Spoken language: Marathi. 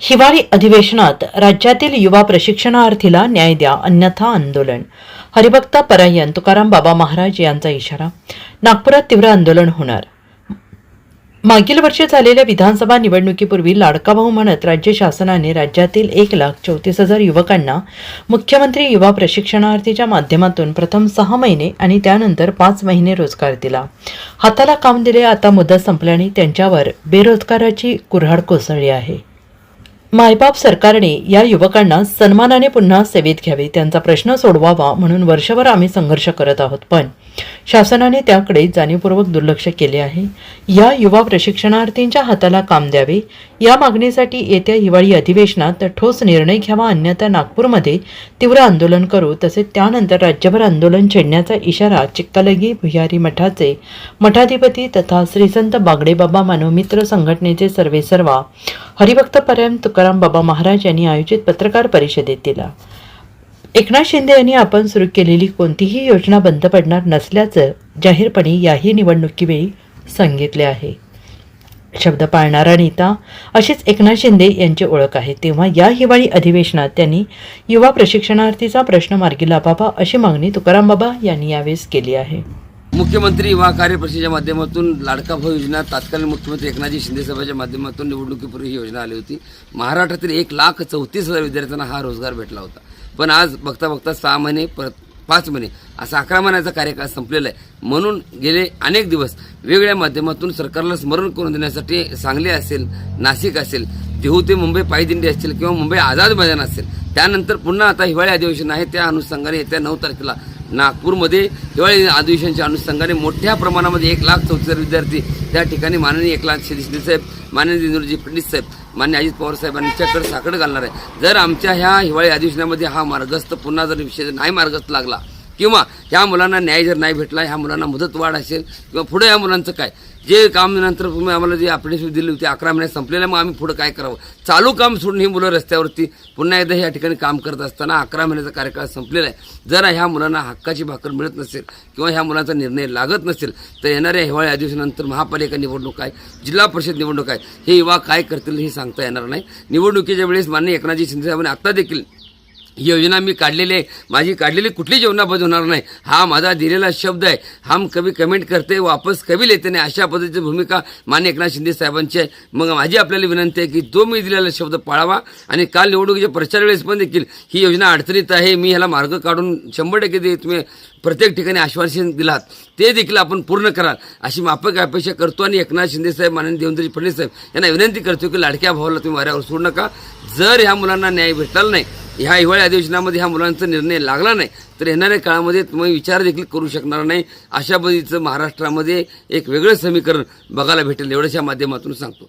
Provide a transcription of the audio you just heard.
हिवाळी अधिवेशनात राज्यातील युवा प्रशिक्षणार्थीला न्याय द्या अन्यथा आंदोलन. हरिभक्त परायण तुकाराम बाबा महाराज यांचा इशारा. नागपुरात तीव्र आंदोलन होणार. मागील वर्षी झालेल्या विधानसभा निवडणुकीपूर्वी लाडका भाऊ म्हणत राज्य शासनाने राज्यातील एक लाख चौतीस हजार युवकांना मुख्यमंत्री युवा प्रशिक्षणार्थीच्या माध्यमातून प्रथम सहा महिने आणि त्यानंतर पाच महिने रोजगार दिला. हाताला काम दिले आता मुदत संपल्याने त्यांच्यावर बेरोजगाराची कुऱ्हाड कोसळली आहे. मायबाप सरकारने या युवकांना सन्मानाने पुन्हा सेवेत घ्यावे त्यांचा प्रश्न सोडवावा म्हणून वर्षभर आम्ही संघर्ष करत आहोत. पण शासनाने त्याकडे जाणीवपूर्वक दुर्लक्ष केले आहे. या युवा प्रशिक्षणार्थींच्या हाताला काम द्यावे. या मागणीसाठी येत्या हिवाळी अधिवेशनात ठोस निर्णय घ्यावा अन्यथा नागपूरमध्ये तीव्र आंदोलन करू तसेच त्यानंतर राज्यभर आंदोलन छेडण्याचा इशारा चिक्कालगी भुयारी मठाचे मठाधिपती तथा श्रीसंत बागडेबाबा मानवमित्र संघटनेचे सर्वेसर्वा हरिभक्त पर्यंत तुकाराम बाबा महाराज यांनी आयोजित पत्रकार परिषदेत दिला. एकनाथ शिंदे यांनी आपण सुरू केलेली कोणतीही योजना बंद पडणार नसल्याचं जाहीरपणे याही निवडणुकीवेळी सांगितले आहे. शब्द पाळणारा नेता अशीच एकनाथ शिंदे यांची ओळख आहे. तेव्हा या हिवाळी अधिवेशनात त्यांनी युवा प्रशिक्षणार्थीचा प्रश्न मार्गी लावावा अशी मागणी तुकाराम बाबा यांनी यावेळेस केली आहे. मुख्यमंत्री युवा कार्यपरिषदेच्या माध्यमातून लाडका भाऊ योजना तात्कालीन मुख्यमंत्री एकनाथजी शिंदे साहेबांच्या माध्यमातून निवडणुकीपूर्वी ही योजना आली होती. महाराष्ट्रातील एक लाख चौतीस हजार विद्यार्थ्यांना हा रोजगार भेटला होता. पण आज बघता बघता सहा महिने परत पाच महिने असा अकरा महिन्याचा कार्यकाळ संपलेला आहे. म्हणून गेले अनेक दिवस वेगवेगळ्या माध्यमातून सरकारला स्मरण करून देण्यासाठी सांगली असेल नाशिक असेल देहू ते मुंबई पायदिंडी असेल किंवा मुंबई आझाद मैदान असेल त्यानंतर पुन्हा आता हिवाळी अधिवेशन आहे. त्या अनुषंगाने येत्या नऊ तारखेला नागपूरमध्ये हिवाळी अधिवेशनाच्या अनुषंगाने मोठ्या प्रमाणामध्ये एक लाख चौतीस विद्यार्थी त्या ठिकाणी माननीय एकनाथ शिंदे शिंदे साहेब माननीय इंद्रजी फडणवीस साहेब मान्य अजित पवार साहेबांच्याकडे साकडं घालणार आहे. जर आमच्या ह्या हिवाळी अधिवेशनामध्ये हा मार्गस्थ पुन्हा जर विषय नाही मार्गस्थ लागला किंवा ह्या मुलांना न्याय जर नाही भेटला ह्या मुलांना मुदतवाढ असेल किंवा पुढे या मुलांचं काय? जे काम नंतर तुम्ही आम्हाला जे अप्रेंटिस दिली होती अकरा महिन्यात संपलेलं मग आम्ही पुढं काय करावं? चालू काम सोडून ही मुलं रस्त्यावरती पुन्हा एकदा या ठिकाणी काम करत असताना अकरा महिन्याचा कार्यकाळ संपलेला आहे. जर ह्या मुलांना हक्काची भाकर मिळत नसेल किंवा ह्या मुलांचा निर्णय लागत नसेल तर येणाऱ्या हिवाळी अधिवेशनानंतर महापालिका निवडणूक आहे जिल्हा परिषद निवडणूक आहे. हे युवा काय करतील हे सांगता येणार नाही. निवडणुकीच्या वेळेस माननीय एकनाथजी शिंदे साहेबांनी आत्ता देखील योजना मी काढलेली आहे. माझी काढलेली कुठली योजना होणार नाही. हा माझा दिलेला शब्द आहे. हम कभी कमेंट करते वापस कवी लेते नाही. अशा पद्धतीची भूमिका मान्य एकनाथ शिंदे साहेबांची आहे. मग माझी आपल्याला विनंती आहे की तो मी दिलेला शब्द पाळावा आणि काल निवडणुकीच्या प्रचार वेळेस पण देखील ही योजना अडचणीत आहे. मी ह्याला मार्ग काढून शंभर टक्के तुम्ही प्रत्येक ठिकाणी आश्वासन दिलात. ते देखील आपण पूर्ण कराल. अशी माफक अपेक्षा करतो आणि एकनाथ शिंदे साहेब माननीय देवेंद्रजी फडणवीस साहेब यांना विनंती करतो की लाडक्या भावाला तुम्ही वाऱ्यावर सोडू नका. जर ह्या मुलांना न्याय भेटला नाही ह्या हिवाळी अधिवेशनामध्ये ह्या मुलांचा निर्णय लागला नाही तर येणाऱ्या काळामध्ये तुम्ही विचार देखील करू शकणार नाही. अशा पद्धतीचं महाराष्ट्रामध्ये एक वेगळं समीकरण बघायला भेटेल एवढ्याच्या माध्यमातून सांगतो.